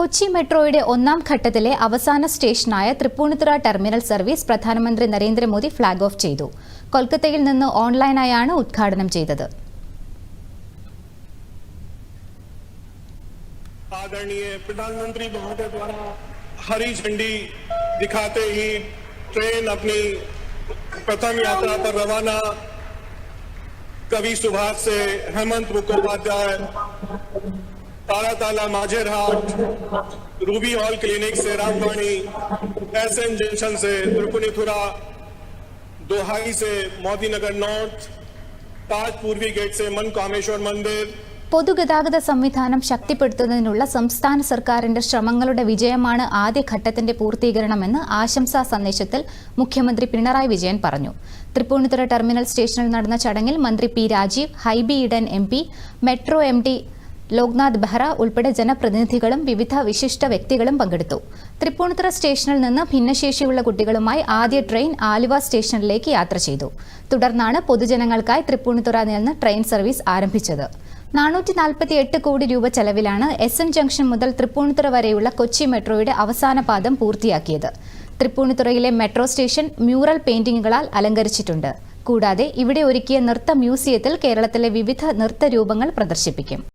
കൊച്ചി മെട്രോയുടെ ഒന്നാം ഘട്ടത്തിലെ അവസാന സ്റ്റേഷനായ തൃപ്പൂണിത്തുറ ടെർമിനൽ സർവീസ് പ്രധാനമന്ത്രി നരേന്ദ്രമോദി ഫ്ളാഗ് ഓഫ് ചെയ്തു കൊൽക്കത്തയിൽ നിന്ന് ഓൺലൈനായാണ് ഉദ്ഘാടനം ചെയ്തത് आदरणीय प्रधानमंत्री महोदय द्वारा हरी झंडी दिखाते ही ट्रेन अपनी प्रथम यात्रा पर रवाना कवि सुभाष से Hemant Mukhopadhyay Taratala Majerhat Ruby hall clinic से रामवाणी एस एन जंक्शन से त्रिपुनिथुरा दोहाई से मोदी नगर नॉर्थ ताज पूर्वी गेट से मन कामेश्वर मंदिर പൊതുഗതാഗത സംവിധാനം ശക്തിപ്പെടുത്തുന്നതിനുള്ള സംസ്ഥാന സർക്കാരിന്റെ ശ്രമങ്ങളുടെ വിജയമാണ് ആദ്യഘട്ടത്തിന്റെ പൂർത്തീകരണമെന്ന് ആശംസാ സന്ദേശത്തിൽ മുഖ്യമന്ത്രി പിണറായി വിജയൻ പറഞ്ഞു തൃപ്പൂണിത്തുറ ടെർമിനൽ സ്റ്റേഷനിൽ നടന്ന ചടങ്ങിൽ മന്ത്രി P Rajeev Hibi Eden M P metro M D Loknath Behera ഉൾപ്പെടെ ജനപ്രതിനിധികളും വിവിധ വിശിഷ്ട വ്യക്തികളും പങ്കെടുത്തു. തൃപ്പൂണിത്തുറ സ്റ്റേഷനിൽ നിന്ന് ഭിന്നശേഷിയുള്ള കുട്ടികളുമായി ആദ്യ ട്രെയിൻ ആലുവ സ്റ്റേഷനിലേക്ക് യാത്ര ചെയ്തു. തുടർന്നാണ് പൊതുജനങ്ങൾക്കായി തൃപ്പൂണിത്തുറ നിന്ന് ട്രെയിൻ സർവീസ് ആരംഭിച്ചത്. നാനൂറ്റി നാൽപ്പത്തി എട്ട് കോടി രൂപ ചെലവിലാണ് എസ് എൻ ജംഗ്ഷൻ മുതൽ തൃപ്പൂണിത്തുറ വരെയുള്ള കൊച്ചി മെട്രോയുടെ അവസാന പാദം പൂർത്തിയാക്കിയത്. തൃപ്പൂണിത്തുറയിലെ മെട്രോ സ്റ്റേഷൻ മ്യൂറൽ പെയിന്റിങ്ങുകളാൽ അലങ്കരിച്ചിട്ടുണ്ട്. കൂടാതെ ഇവിടെ ഒരുക്കിയ നൃത്ത മ്യൂസിയത്തിൽ കേരളത്തിലെ വിവിധ നൃത്ത രൂപങ്ങൾ പ്രദർശിപ്പിക്കും.